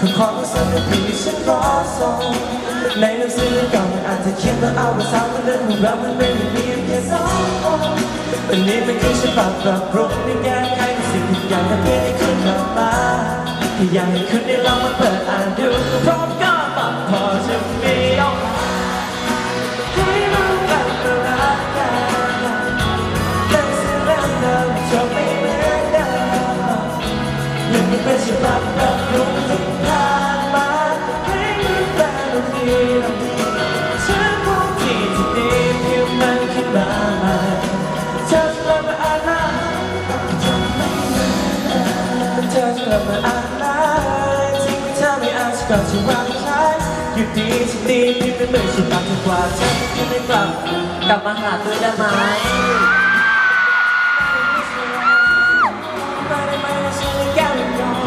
คือความรู้สึกที่ฉันรอส่งในหนังสือเก่ามันอาจจะเขียนว่าเอาว่าสาวมันเดิมของเรามันเป็นอย่างนี้แค่สองคนแต่นี้เป็นแค่ฉันปรับปรับปรุงในแก้ไขสิ่งทุกอย่างให้เพื่อให้คุณกลับมาอยากให้คุณได้ลองมาเปิดอ่านดูพร้อมกัน ยังไม่เป็นฉบับแบบรุ่งที่ผ่านมาให้รู้แต่ละทีฉันคงที่ที่ดีเพียงมันขึ้นมาใหม่เธอจะมาอ่านนะเธอจะมาอ่านนะสิ่งเธอไม่อ่านฉันก็จะวางใช้อยู่ดีที่ดีเพียงไม่เหมือนฉบับที่กว่าเธอที่ไม่กลับกลับมาหาตัวได้ไหมไม่อยากจะเป็นผู้รักในใจใครเธอจะกลับมาฉันคิดว่าในปลายไม่อาจลงมาในลองไม่อาจจะย้อนเวลาที่รอที่ม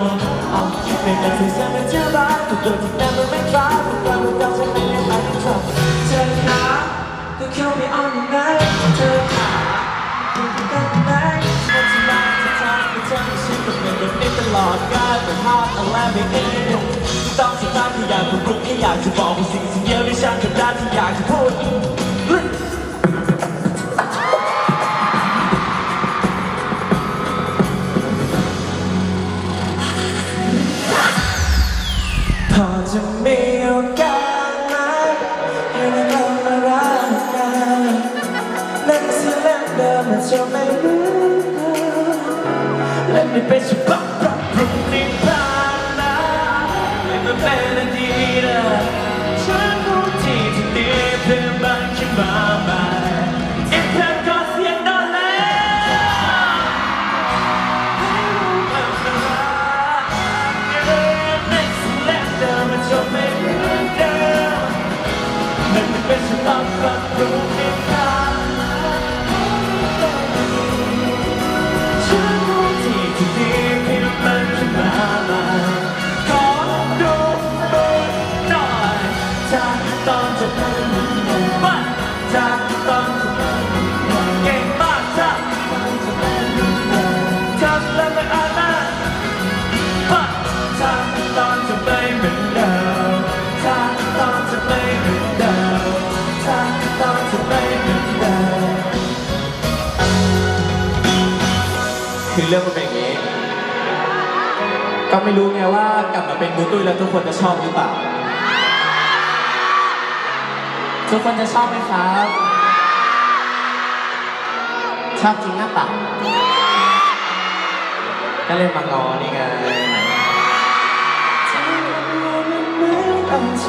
rock come on ไม่เป็นสิ่งที่มันจะรักทุกตัวที่แม้มันไม่คล้ายทุกความรู้สึกฉันไม่ได้หมายถึงเธอเธอขาก็เข้าไม่ออนไหนเธอขาคุณกันไหนมันจะมาจะทำให้เธอไม่ชินกับเรื่องแบบนี้ตลอดกาลแต่ฮอตอะไรไม่เองต้องสุดท้ายที่อยากพูดแค่อยากจะบอกว่าสิ่งสิ่งเดียวที่ฉันทำได้ที่อยากจะพูด จะมีโอกาสไหมให้เรากลับมารักกันหนังสือเล่มเดิมมันจะไม่เหมือนเดิมและไม่เป็นฉบับปรับปรุงที่ผ่านมาไม่มาเป็นอดี เรื่องมันเป็นอย่างนี้ ก็ไม่รู้ไงว่ากลับมาเป็นมูตุ้ยแล้วทุกคนจะชอบหรือเปล่า ทุกคนจะชอบไหมครับ ชอบจริงหรือเปล่าก็เลยมางอนี่ไงใจมันเหมือนเอาใจ